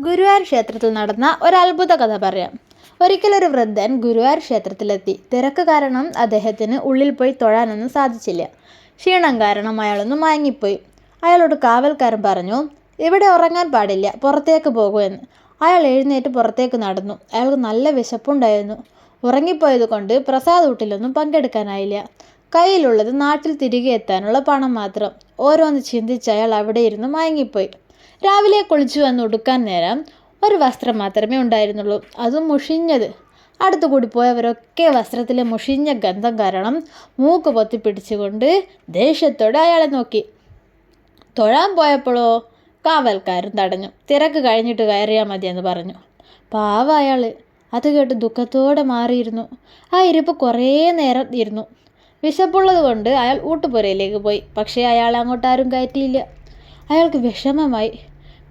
ഗുരുവായൂർ ക്ഷേത്രത്തിൽ നടന്ന ഒരു അത്ഭുത കഥ പറയാം. ഒരിക്കലൊരു വൃദ്ധൻ ഗുരുവായൂർ ക്ഷേത്രത്തിലെത്തി. തിരക്ക് കാരണം അദ്ദേഹത്തിന് ഉള്ളിൽ പോയി തൊഴാനൊന്നും സാധിച്ചില്ല. ക്ഷീണം കാരണം അയാളൊന്ന് മയങ്ങിപ്പോയി. അയാളോട് കാവൽക്കാരൻ പറഞ്ഞു ഇവിടെ ഉറങ്ങാൻ പാടില്ല പുറത്തേക്ക് പോകൂ എന്ന്. അയാൾ എഴുന്നേറ്റ് പുറത്തേക്ക് നടന്നു. അയാൾക്ക് നല്ല വിശപ്പുണ്ടായിരുന്നു. ഉറങ്ങിപ്പോയത് കൊണ്ട് പ്രസാദ് ഊട്ടിലൊന്നും പങ്കെടുക്കാനായില്ല. കയ്യിലുള്ളത് നാട്ടിൽ തിരികെ എത്താനുള്ള പണം മാത്രം. ഓരോന്ന് ചിന്തിച്ച് അയാൾ അവിടെ ഇരുന്ന് മയങ്ങിപ്പോയി. രാവിലെ കുളിച്ചു വന്ന് ഉടുക്കാൻ നേരം ഒരു വസ്ത്രം മാത്രമേ ഉണ്ടായിരുന്നുള്ളൂ. അതും മുഷിഞ്ഞത്. അടുത്തുകൂടി പോയവരൊക്കെ വസ്ത്രത്തിലെ മുഷിഞ്ഞ ഗന്ധം കാരണം മൂക്ക് പൊത്തി പിടിച്ചുകൊണ്ട് ദേഷ്യത്തോടെ അയാളെ നോക്കി. തൊഴാൻ പോയപ്പോഴോ കാവൽക്കാരൻ തടഞ്ഞു. തിരക്ക് കഴിഞ്ഞിട്ട് കയറിയാൽ മതിയെന്ന് പറഞ്ഞു. പാവ അയാൾ അത് കേട്ട് ദുഃഖത്തോടെ മാറിയിരുന്നു. ആ ഇരിപ്പ് കുറേ നേരം ഇരുന്നു. വിശപ്പുള്ളത് കൊണ്ട് അയാൾ ഊട്ടുപുരയിലേക്ക് പോയി. പക്ഷേ അയാൾ അങ്ങോട്ടാരും കയറ്റിയില്ല. അയാൾക്ക് വിഷമമായി.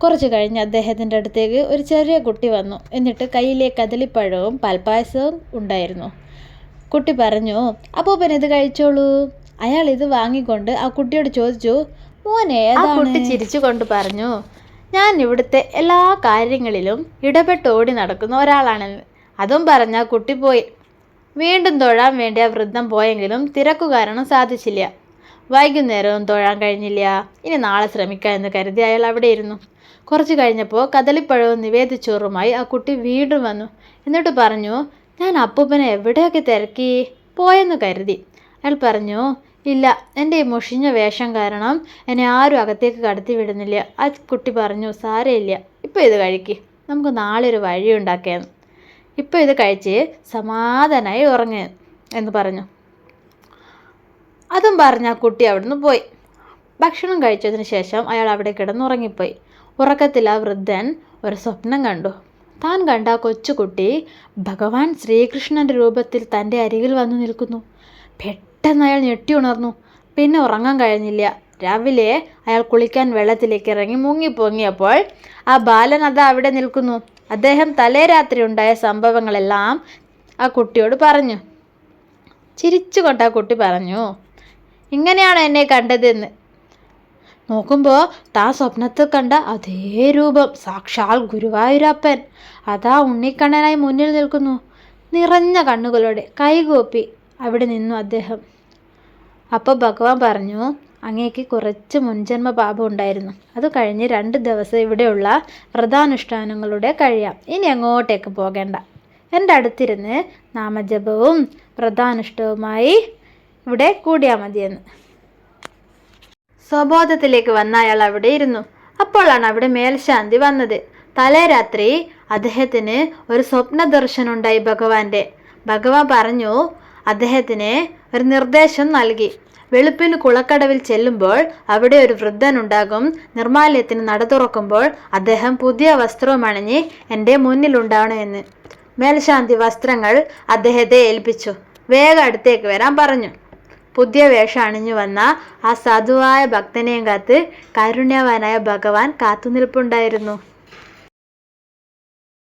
കുറച്ച് കഴിഞ്ഞ് അദ്ദേഹത്തിന്റെ അടുത്തേക്ക് ഒരു ചെറിയ കുട്ടി വന്നു. എന്നിട്ട് കയ്യിലെ കദളിപ്പഴവും പാൽപ്പായസവും ഉണ്ടായിരുന്നു. കുട്ടി പറഞ്ഞു അപ്പൂപ്പൻ ഇത് കഴിച്ചോളൂ. അയാൾ ഇത് വാങ്ങിക്കൊണ്ട് ആ കുട്ടിയോട് ചോദിച്ചു മോനെ ഏതാണ്? കുട്ടി ചിരിച്ചുകൊണ്ട് പറഞ്ഞു ഞാൻ ഇവിടുത്തെ എല്ലാ കാര്യങ്ങളിലും ഇടപെട്ട് ഓടി നടക്കുന്ന ഒരാളാണെന്ന്. അതും പറഞ്ഞ കുട്ടി പോയി. വീണ്ടും തൊഴാൻ വേണ്ടി ആ വൃദ്ധം പോയെങ്കിലും തിരക്കു കാരണം സാധിച്ചില്ല. വൈകുന്നേരവും തൊഴാൻ കഴിഞ്ഞില്ല. ഇനി നാളെ ശ്രമിക്കാം എന്ന് കരുതി അയാൾ അവിടെ ഇരുന്നു. കുറച്ച് കഴിഞ്ഞപ്പോൾ കദളിപ്പഴവും നിവേദിച്ചോറുമായി ആ കുട്ടി വീണ്ടും വന്നു. എന്നിട്ട് പറഞ്ഞു ഞാൻ അപ്പൂപ്പനെ എവിടെയൊക്കെ തിരക്കി? പോയെന്ന് കരുതി. അയാൾ പറഞ്ഞു ഇല്ല എന്റെ ഈ മുഷിഞ്ഞ വേഷം കാരണം എന്നെ ആരും അകത്തേക്ക് കടത്തി വിടുന്നില്ല. ആ കുട്ടി പറഞ്ഞു സാരമില്ല ഇപ്പോൾ ഇത് കഴിക്ക്. നമുക്ക് നാളെ ഒരു വഴി ഉണ്ടാക്കിയെന്ന് ഇപ്പോൾ ഇത് കഴിച്ച് സമാധാനമായി ഉറങ്ങ് എന്ന് പറഞ്ഞു. അതും പറഞ്ഞ് ആ കുട്ടി അവിടുന്ന് പോയി. ഭക്ഷണം കഴിച്ചതിന് ശേഷം അയാൾ അവിടെ കിടന്നുറങ്ങിപ്പോയി. ഉറക്കത്തിൽ ആ വൃദ്ധൻ ഒരു സ്വപ്നം കണ്ടു. താൻ കണ്ട കൊച്ചുകുട്ടി ഭഗവാൻ ശ്രീകൃഷ്ണന്റെ രൂപത്തിൽ തന്റെ അരികിൽ വന്നു നിൽക്കുന്നു. പെട്ടെന്ന് അയാൾ ഞെട്ടി ഉണർന്നു. പിന്നെ ഉറങ്ങാൻ കഴിഞ്ഞില്ല. രാവിലെ അയാൾ കുളിക്കാൻ വെള്ളത്തിലേക്ക് ഇറങ്ങി മുങ്ങിപ്പൊങ്ങിയപ്പോൾ ആ ബാലൻ അത് അവിടെ നിൽക്കുന്നു. അദ്ദേഹം തലേ രാത്രി ഉണ്ടായ സംഭവങ്ങളെല്ലാം ആ കുട്ടിയോട് പറഞ്ഞു. ചിരിച്ചുകൊണ്ട് ആ കുട്ടി പറഞ്ഞു ഇങ്ങനെയാണ് എന്നെ കണ്ടതെന്ന്. നോക്കുമ്പോൾ താൻ സ്വപ്നത്തിൽ കണ്ട അതേ രൂപം. സാക്ഷാൽ ഗുരുവായൂരപ്പൻ. അതാ ഉണ്ണിക്കണ്ണനായി മുന്നിൽ നിൽക്കുന്നു. നിറഞ്ഞ കണ്ണുകളോടെ കൈകൂപ്പി അവിടെ നിന്നു അദ്ദേഹം. അപ്പോൾ ഭഗവാൻ പറഞ്ഞു അങ്ങേക്ക് കുറച്ച് മുൻജന്മ പാപം ഉണ്ടായിരുന്നു. അത് കഴിഞ്ഞ് രണ്ട് ദിവസം ഇവിടെയുള്ള വ്രതാനുഷ്ഠാനങ്ങളുടെ കഴിയാം. ഇനി അങ്ങോട്ടേക്ക് പോകേണ്ട. എന്റെ അടുത്തിരുന്ന് നാമജപവും വ്രതാനുഷ്ഠവുമായി ഇവിടെ കൂടിയാൽ മതിയെന്ന്. സ്വബോധത്തിലേക്ക് വന്ന അയാൾ അവിടെ ഇരുന്നു. അപ്പോഴാണ് അവിടെ മേൽശാന്തി വന്നത്. തലേ രാത്രി അദ്ദേഹത്തിന് ഒരു സ്വപ്ന ദർശനം ഉണ്ടായി ഭഗവാന്റെ. ഭഗവാൻ പറഞ്ഞു അദ്ദേഹത്തിന് ഒരു നിർദ്ദേശം നൽകി. വെളുപ്പിന് കുളക്കടവിൽ ചെല്ലുമ്പോൾ അവിടെ ഒരു വൃദ്ധനുണ്ടാകും. നിർമാല്യത്തിന് നട തുറക്കുമ്പോൾ അദ്ദേഹം പുതിയ വസ്ത്രവും അണിഞ്ഞ് എന്റെ മുന്നിലുണ്ടാവണമെന്ന് മേൽശാന്തി വസ്ത്രങ്ങൾ അദ്ദേഹത്തെ ഏൽപ്പിച്ചു. വേഗം അടുത്തേക്ക് വരാൻ പറഞ്ഞു. പുതിയ വേഷം അണിഞ്ഞു വന്ന ആ സാധുവായ ഭക്തനെയും കാത്ത് കാരുണ്യവാനായ ഭഗവാൻ കാത്തുനിൽപ്പുണ്ടായിരുന്നു.